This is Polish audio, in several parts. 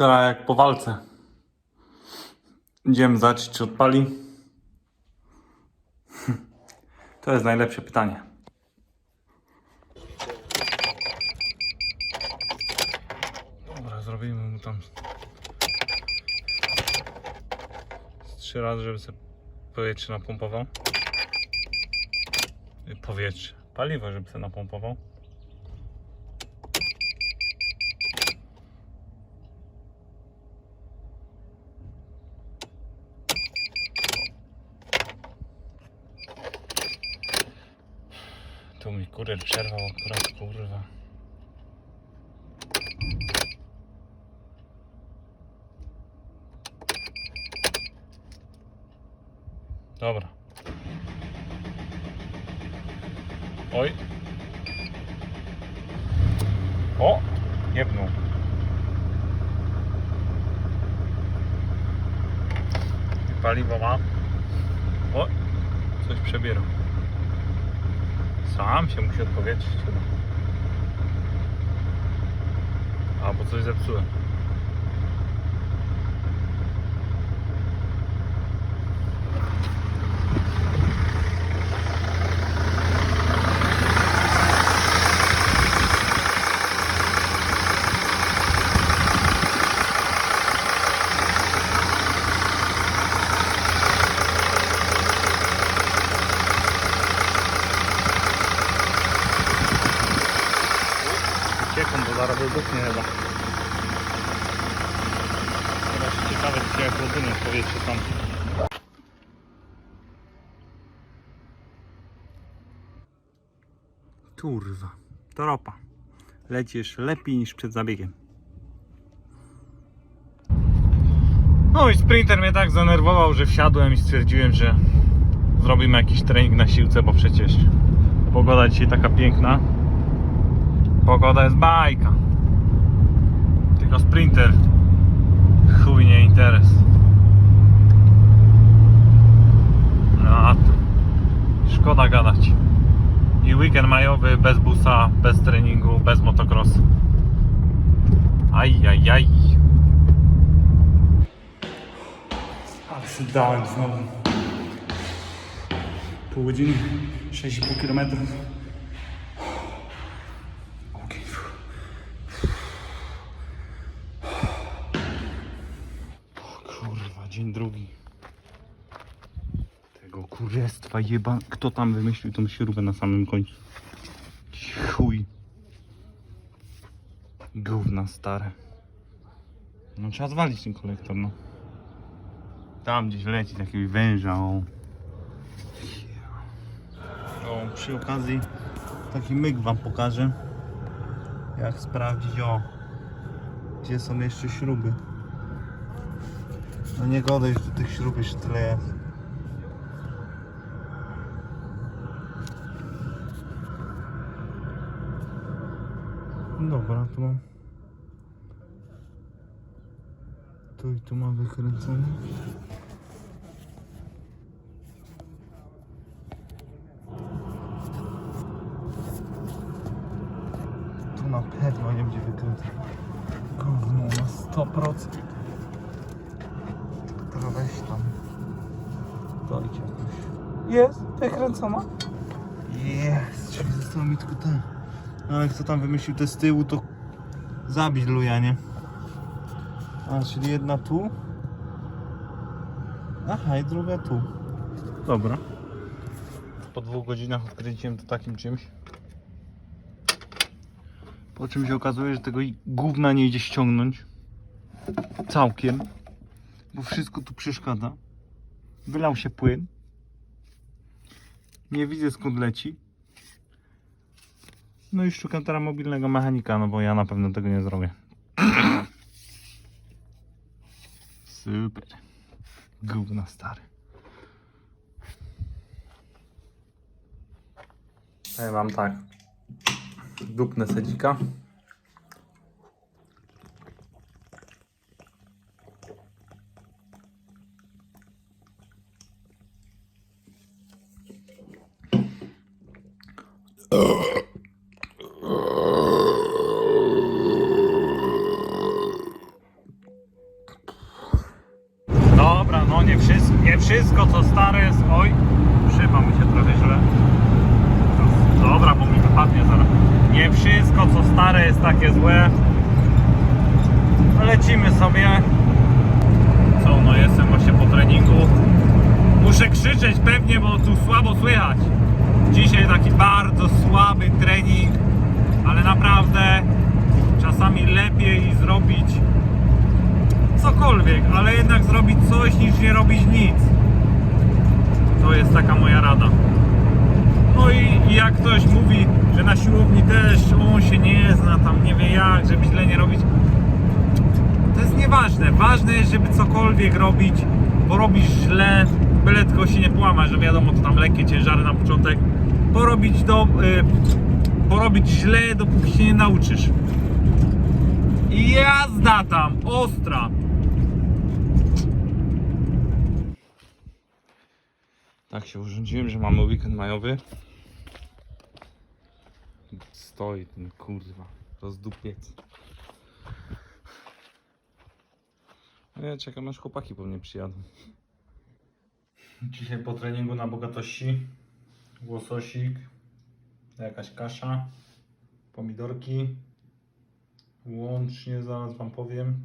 Teraz jak po walce. Idziemy zobaczyć, czy odpali. To jest najlepsze pytanie. Dobra, zrobimy mu tam trzy razy, żeby sobie powietrze napompował. Powietrze. Paliwo, żeby sobie napompował. Tu mi kurier przerwał akurat, kurwa. Dobra. Oj. O! Jebnął. Paliwo ma. O! Coś przebierał. Sam się musi odpowietrzyć chyba. Albo coś zepsułem. Uciekam, bo zaraz wybuchnie chyba. Teraz ciekawe, czy jak rozumiem powietrze tam. Kurwa, to ropa. Lecisz lepiej niż przed zabiegiem. No i sprinter mnie tak zanerwował, że wsiadłem i stwierdziłem, że zrobimy jakiś trening na siłce, bo przecież pogoda dzisiaj taka piękna. Pogoda jest bajka. Tylko sprinter. Chuj nie interes. No a tu. Szkoda gadać. I weekend majowy bez busa, bez treningu, bez motocrossu. Aj, aj, aj. Ale się dałem znowu. Pół godziny, 6,5 km. Ogień. O drugi. Tego kurestwa jeba. Kto tam wymyślił tą śrubę na samym końcu? Chuj. Gówna stare. No trzeba zwalić ten kolektor, no. Tam gdzieś leci takiego węża, o. O, przy okazji taki myk wam pokażę. Jak sprawdzić, o, gdzie są jeszcze śruby. No nie godaj, że tych śrub jeszcze tyle jest. Dobra, tu mam. Tu i tu mam wykręcone. Tu na pewno nie będzie wykręcone. Gówno na 100%. Teraz weź tam. Dojdzie jakoś. Jest, wykręcona. Jest, czyli zostało mi tylko ten. No ale kto tam wymyślił te z tyłu, to zabić luja, nie? A, czyli jedna tu. Aha, i druga tu. Dobra. Po dwóch godzinach odkręciłem to takim czymś. Po czym się okazuje, że tego gówna nie idzie ściągnąć. Całkiem. Bo wszystko tu przeszkadza. Wylał się płyn. Nie widzę skąd leci. No i szukam teraz mobilnego mechanika, no bo ja na pewno tego nie zrobię. Super. Gówna stary. Ja mam tak. Dupnę sedzika. Stare jest takie złe. Lecimy sobie. Co, no jestem właśnie po treningu. Muszę krzyczeć pewnie, bo tu słabo słychać. Dzisiaj taki bardzo słaby trening, ale naprawdę czasami lepiej zrobić cokolwiek, ale jednak zrobić coś niż nie robić nic. To jest taka moja rada. No i jak ktoś mówi, że na siłowni też on się nie zna, tam nie wie jak, żeby źle nie robić. To jest nieważne. Ważne jest, żeby cokolwiek robić, bo robisz źle, byle tylko się nie połamać, że wiadomo, to tam lekkie ciężary na początek. Porobić, do, y, porobić źle, dopóki się nie nauczysz. I jazda tam, ostra. Tak się urządziłem, że mamy weekend majowy. Stoi ten kurwa, rozdupiec. No Ja czekam aż chłopaki po mnie przyjadą. Dzisiaj po treningu na bogatości łososik, jakaś kasza, pomidorki, łącznie zaraz wam powiem,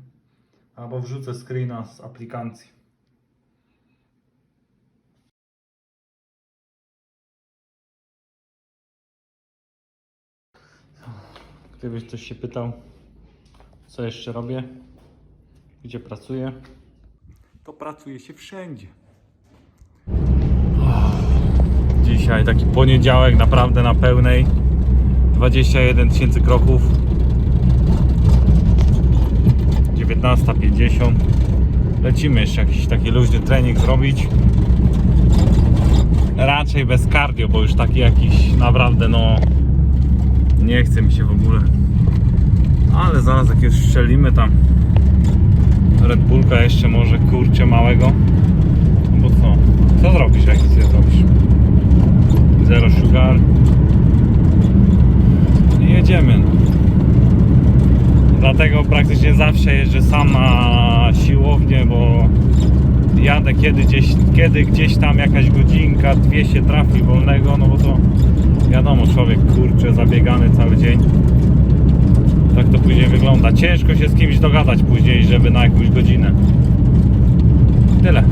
albo wrzucę screena z aplikacji. Gdybyś ktoś się pytał, co jeszcze robię, gdzie pracuję, to pracuje się wszędzie. Dzisiaj taki poniedziałek naprawdę na pełnej. 21 tysięcy kroków. 19.50. Lecimy jeszcze jakiś taki luźny trening zrobić. Raczej bez cardio, bo już taki jakiś naprawdę no nie chce mi się w ogóle. Ale zaraz jak już strzelimy tam Red Bullka jeszcze może kurczę małego. No bo co? Co zrobisz jak nic nie zrobisz? Zero sugar. I jedziemy. No. Dlatego praktycznie zawsze jeżdżę sam na siłownię, bo jadę kiedy gdzieś, kiedy gdzieś tam jakaś godzinka, dwie się trafi wolnego, no bo to wiadomo, człowiek kurczę zabiegany cały dzień. Tak to później wygląda. Ciężko się z kimś dogadać później, żeby na jakąś godzinę. Tyle.